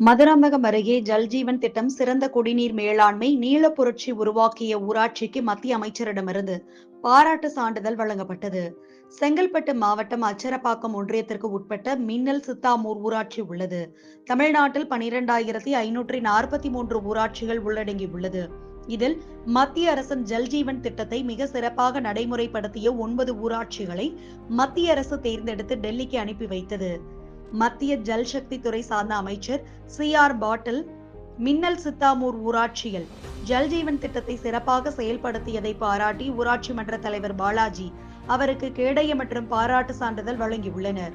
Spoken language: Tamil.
மதுராந்தகம் அருகே ஜல்ஜீவன் திட்டம் சிறந்த குடிநீர் மேலாண்மை நீல புரட்சி உருவாக்கிய ஊராட்சிக்கு மத்திய அமைச்சரிடமிருந்து பாராட்டு சான்றிதழ் வழங்கப்பட்டது. செங்கல்பட்டு மாவட்டம் அச்சரப்பாக்கம் ஒன்றியத்திற்கு உட்பட்ட மின்னல் சித்தாமூர் ஊராட்சி உள்ளது. தமிழ்நாட்டில் பனிரெண்டாயிரத்தி ஐநூற்றி நாற்பத்தி மூன்று ஊராட்சிகள் உள்ளடங்கியுள்ளது. இதில் மத்திய அரசின் ஜல்ஜீவன் திட்டத்தை மிக சிறப்பாக நடைமுறைப்படுத்திய ஒன்பது ஊராட்சிகளை மத்திய அரசு தேர்ந்தெடுத்து டெல்லிக்கு அனுப்பி வைத்தது. மத்திய ஜல் சக்தி துறை சார்ந்த அமைச்சர் சி ஆர் பாட்டில் மின்னல் சித்தாமூர் ஊராட்சியில் ஜல்ஜீவன் திட்டத்தை சிறப்பாக செயல்படுத்தியதை பாராட்டி ஊராட்சி மன்ற தலைவர் பாலாஜி அவருக்கு கேடய மற்றும் பாராட்டு சான்றிதழ் வழங்கியுள்ளனர்.